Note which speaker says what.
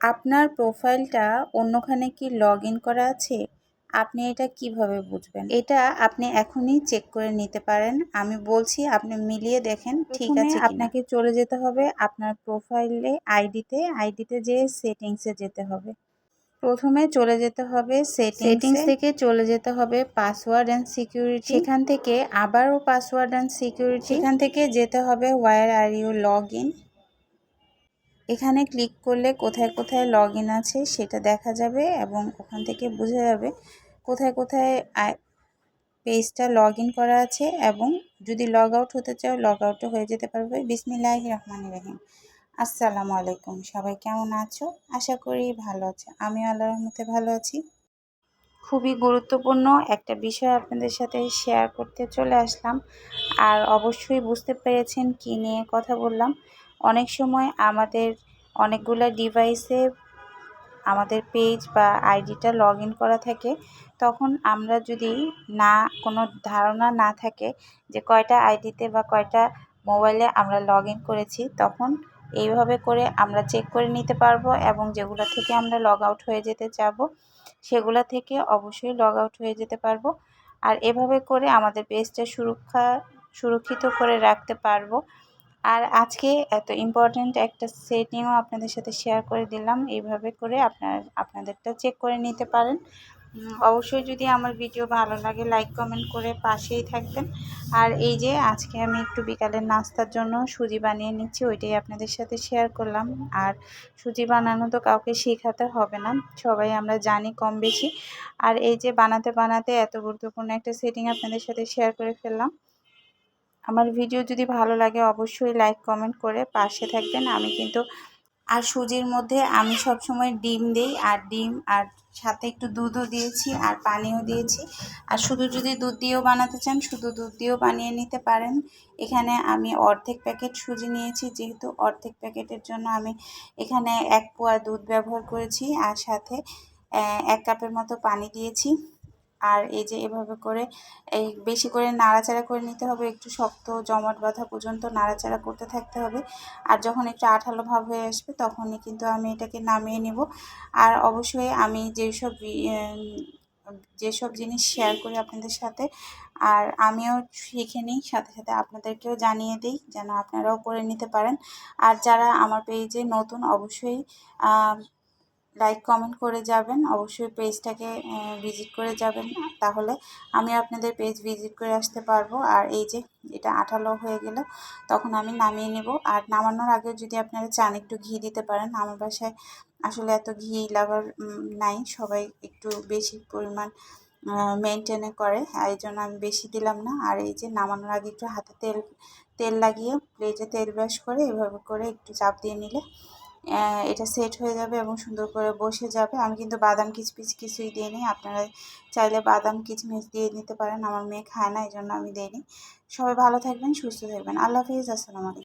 Speaker 1: আপনার প্রোফাইলটা অন্যখানে কি লগ ইন করা আছে? আপনি এটা কীভাবে বুঝবেন? এটা আপনি এখনই চেক করে নিতে পারেন। আমি বলছি আপনি মিলিয়ে দেখেন ঠিক আছে আপনাকে চলে যেতে হবে আপনার প্রোফাইলে আইডিতে। আইডিতে যে সেটিংসে যেতে হবে। প্রথমে চলে যেতে হবে সেটিংস। থেকে চলে যেতে হবে পাসওয়ার্ড অ্যান্ড সিকিউরিটি। সেখান থেকে আবারও পাসওয়ার্ড অ্যান্ড সিকিউরিটি। সেখান থেকে যেতে হবে where are you log in এখানে ক্লিক করলে কোথায় কোথায় লগ আছে সেটা দেখা যাবে এবং ওখান থেকে বোঝা যাবে কোথায় কোথায় পেজটা লগ করা আছে এবং যদি লগ আউট হতে চাও লগ আউটও হয়ে যেতে পারবে। বিসমিল্লাহ রহমান রাহিম। আসসালামু আলাইকুম। সবাই কেমন আছো? আশা করি ভালো আছে। আমি আল্লাহ রহমতে ভালো আছি। খুবই গুরুত্বপূর্ণ একটা বিষয় আপনাদের সাথে শেয়ার করতে চলে আসলাম। আর অবশ্যই বুঝতে পেরেছেন কী নিয়ে কথা বললাম। অনেক সময় আমাদের অনেকগুলো ডিভাইসে আমাদের পেজ বা আইডিটা লগ ইন করা থাকে, তখন আমরা যদি না, কোনো ধারণা না থাকে যে কয়টা আইডিতে বা কয়টা মোবাইলে আমরা লগ ইন করেছি, তখন এইভাবে করে আমরা চেক করে নিতে পারব এবং যেগুলো থেকে আমরা লগ আউট হয়ে যেতে চাবো, সেগুলো থেকে অবশ্যই লগ আউট হয়ে যেতে পারব। আর এভাবে করে আমাদের পেজটা সুরক্ষা, সুরক্ষিত করে রাখতে পারব। আর আজকে এত ইম্পর্ট্যান্ট একটা সেটিংও আপনাদের সাথে শেয়ার করে দিলাম। এইভাবে করে আপনার, আপনাদেরটা চেক করে নিতে পারেন। অবশ্যই যদি আমার ভিডিও ভালো লাগে লাইক কমেন্ট করে পাশেই থাকবেন। আর এই যে আজকে আমি একটু বিকালের নাস্তার জন্য সুজি বানিয়ে নিচ্ছি, ওইটাই আপনাদের সাথে শেয়ার করলাম। আর সুজি বানানো তো কাউকে শেখাতে হবে না, সবাই আমরা জানি কম বেশি। আর এই যে বানাতে বানাতে এত গুরুত্বপূর্ণ একটা সেটিং আপনাদের সাথে শেয়ার করে ফেললাম। আমার ভিডিও যদি ভালো লাগে অবশ্যই লাইক, কমেন্ট করে পাশে থাকবেন। আমি কিন্তু আর সুজির মধ্যে আমি সব সময় ডিম দিই, আর ডিম আর সাথে একটু দুধও দিয়েছি আর পানিও দিয়েছি। আর শুধু যদি দুধ দিয়েও বানাতে চান, শুধু দুধ দিয়েও বানিয়ে নিতে পারেন। এখানে আমি অর্ধেক প্যাকেট সুজি নিয়েছি, যেহেতু অর্ধেক প্যাকেটের জন্য আমি এখানে এক পোয়া দুধ ব্যবহার করেছি। আর সাথে এক কাপের মতো পানি দিয়েছি। আর এই যে এভাবে করে এই বেশি করে নাড়াচাড়া করে নিতে হবে, একটু শক্ত জমাট বাঁধা পর্যন্ত নাড়াচাড়া করতে থাকতে হবে। আর যখন একটু আঠালো ভাব হয়ে আসবে তখনই কিন্তু আমি এটাকে নামিয়ে নেব। আর অবশ্যই আমি যেসব যেসব জিনিস শেয়ার করি আপনাদের সাথে, আর আমিও শিখে নিই, সাথে সাথে আপনাদেরকেও জানিয়ে দিই যেন আপনারাও করে নিতে পারেন। আর যারা আমার পেজে নতুন অবশ্যই লাইক কমেন্ট করে যাবেন। অবশ্যই পেজটাকে ভিজিট করে যাবেন। তাহলে আমি আপনাদের পেজ ভিজিট করে আসতে পারব। আর এই যে এটা আঠালো হয়ে গেল, তখন আমি নামিয়ে নেব। আর নামানোর আগে যদি আপনারা চান একটু ঘি দিতে পারেন, আমার বাসায় আসলে এত ঘি লাভার নাই। সবাই একটু বেশি পরিমাণ মেনটেনে করে। এই জন্য আমি বেশি দিলাম না। আর এই যে নামানোর আগে একটু হাতে তেল তেল লাগিয়ে প্লেটে তেল ব্রাশ করে এভাবে করে একটু চাপ দিয়ে নিলে এটা সেট হয়ে যাবে এবং সুন্দর করে বসে যাবে। আমি কিন্তু বাদাম কিচপিচ কিছুই দিই নি আপনারা চাইলে বাদাম কিচমিচ দিয়ে নিতে পারেন। আমার মেয়ে খায় না এই জন্য আমি দিইনি। সবাই ভালো থাকবেন, সুস্থ থাকবেন। আল্লাহ হাফিজ, আসসালামু আলাইকুম।